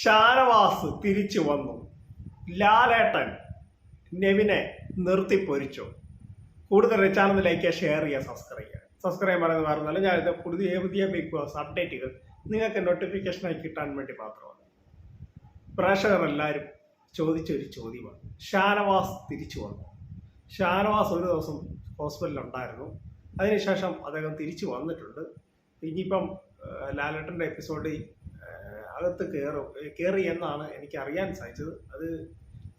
ഷാനവാസ് തിരിച്ചു വന്നു. ലാലേട്ടൻ നെവിനെ നിർത്തി പൊരിച്ചു. കൂടുതൽ ചാനൽ ലൈക്ക് ചെയ്യുക ഷെയർ ചെയ്യുക സബ്സ്ക്രൈബ് ചെയ്യുക സബ്സ്ക്രൈബ് പറയുന്നത് പറഞ്ഞാൽ ഞാനിത് പുതിയ പുതിയ ബിഗ് ബോസ് അപ്ഡേറ്റുകൾ നിങ്ങൾക്ക് നോട്ടിഫിക്കേഷനായി കിട്ടാൻ വേണ്ടി മാത്രമാണ്. പ്രേക്ഷകർ എല്ലാവരും ചോദിച്ചൊരു ചോദ്യമാണ്. ഷാനവാസ് തിരിച്ചു വന്നു. ഷാനവാസ് ഒരു ദിവസം ഹോസ്പിറ്റലിൽ ഉണ്ടായിരുന്നു. അതിനുശേഷം അദ്ദേഹം തിരിച്ചു വന്നിട്ടുണ്ട്. ഇനിയിപ്പം ലാലേട്ടന്റെ എപ്പിസോഡ് അകത്ത് കയറും കയറി എന്നാണ് എനിക്ക് അറിയാൻ സാധിച്ചത്. അത്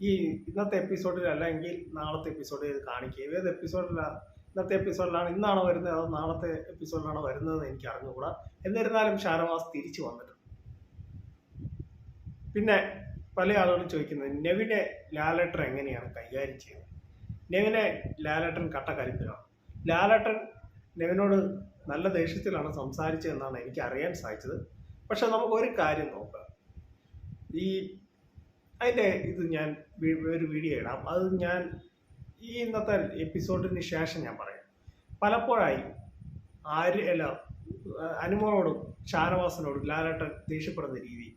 ഈ ഇന്നത്തെ എപ്പിസോഡിൽ അല്ലെങ്കിൽ നാളത്തെ എപ്പിസോഡിൽ ഇത് കാണിക്കുക ഏത് എപ്പിസോഡിലാണ് ഇന്നത്തെ എപ്പിസോഡിലാണ് ഇന്നാണോ വരുന്നത് അതോ നാളത്തെ എപ്പിസോഡിലാണോ വരുന്നത് എനിക്ക് അറിഞ്ഞുകൂടാ എന്നിരുന്നാലും ഷാനവാസ് തിരിച്ചു വന്നിട്ടുണ്ട്. പിന്നെ പല ആളുകളും ചോദിക്കുന്നത് നെവിനെ ലാലേട്ടൻ എങ്ങനെയാണ് കൈകാര്യം ചെയ്യുന്നത്? നെവിനെ ലാലേട്ടൻ കട്ടക്കലിപ്പിലാണ് ലാലേട്ടൻ നെവിനോട് നല്ല ദേഷ്യത്തിലാണ് സംസാരിച്ചതെന്നാണ് എനിക്ക് അറിയാൻ സാധിച്ചത്. പക്ഷെ നമുക്ക് ഒരു കാര്യം നോക്കാം. ഈ അതിന്റെ ഇത് ഞാൻ ഒരു വീഡിയോ ഇടാം. അത് ഞാൻ ഈ ഇന്നത്തെ എപ്പിസോഡിന് ശേഷം ഞാൻ പറയാം. പലപ്പോഴായി ആര് അല്ല അനുമോളോടും ഷാനവാസനോടും ലാലേട്ടൻ ദേഷ്യപ്പെടുന്ന രീതി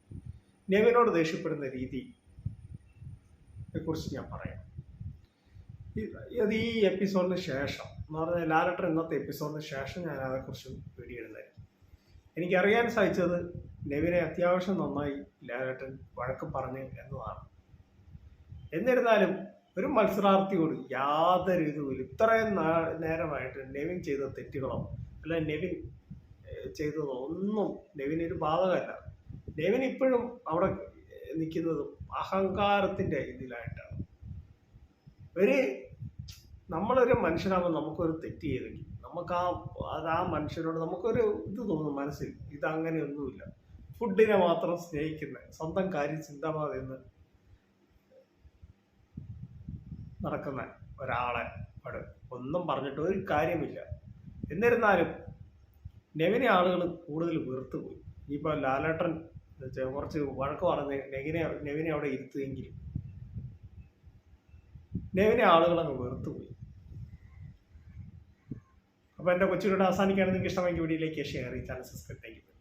നെവിനോട് ദേഷ്യപ്പെടുന്ന രീതി കുറിച്ച് ഞാൻ പറയാം. അത് ഈ എപ്പിസോഡിന് ശേഷം എന്ന് പറഞ്ഞാൽ ലാലേട്ടൻ ഇന്നത്തെ എപ്പിസോഡിന് ശേഷം ഞാൻ അതേക്കുറിച്ച് വീഡിയോ ഇടുന്നതായിരിക്കും. എനിക്കറിയാൻ സാധിച്ചത് നെവിനെ അത്യാവശ്യം നന്നായി ലാലേട്ടൻ വഴക്കം പറഞ്ഞു എന്നതാണ്. എന്നിരുന്നാലും ഒരു മത്സരാർത്ഥിയോട് യാതൊരു ഇതുമില്ല. ഇത്രയും നേരമായിട്ട് നെവിൻ ചെയ്ത തെറ്റുകളോ അല്ല നെവിൻ ചെയ്തതോ ഒന്നും നെവിനൊരു ബാധകമല്ല. നെവിൻ ഇപ്പോഴും അവിടെ നിൽക്കുന്നതും അഹങ്കാരത്തിന്റെ ഇതിലായിട്ടാണ്. ഒരു നമ്മളൊരു മനുഷ്യനാകുമ്പോൾ നമുക്കൊരു തെറ്റ് ചെയ്തെങ്കിൽ നമുക്ക് ആ അത് ആ മനുഷ്യനോട് നമുക്കൊരു ഇത് തോന്നും മനസ്സിൽ ഇത് അങ്ങനെയൊന്നുമില്ല ഫുഡിനെ മാത്രം സ്നേഹിക്കുന്ന സ്വന്തം കാര്യം ചിന്താമാതെ എന്ന് നടക്കുന്ന ഒരാളെ അവിടെ ഒന്നും പറഞ്ഞിട്ട് ഒരു കാര്യമില്ല എന്നിരുന്നാലും നെവിനെ ആളുകൾ കൂടുതൽ വെറുത്തു പോയി. ഇനിയിപ്പോൾ ലാലേട്ടൻ കുറച്ച് വഴക്ക് പറഞ്ഞ് നെവിനെ നെവിനെ അവിടെ ഇരുത്തുമെങ്കിലും നെവിനെ ആളുകൾ അങ്ങ് വെറുത്തു പോയി. അപ്പോൾ എന്റെ കൊച്ചുകൂടെ അവസാനിക്കുകയാണ്. നിങ്ങൾക്ക് ഇഷ്ടമെങ്കിൽ വീഡിയോയിലേക്ക് ഷെയർ ചെയ്ത് ചാനൽ സബ്സ്ക്രൈബ് ചെയ്യും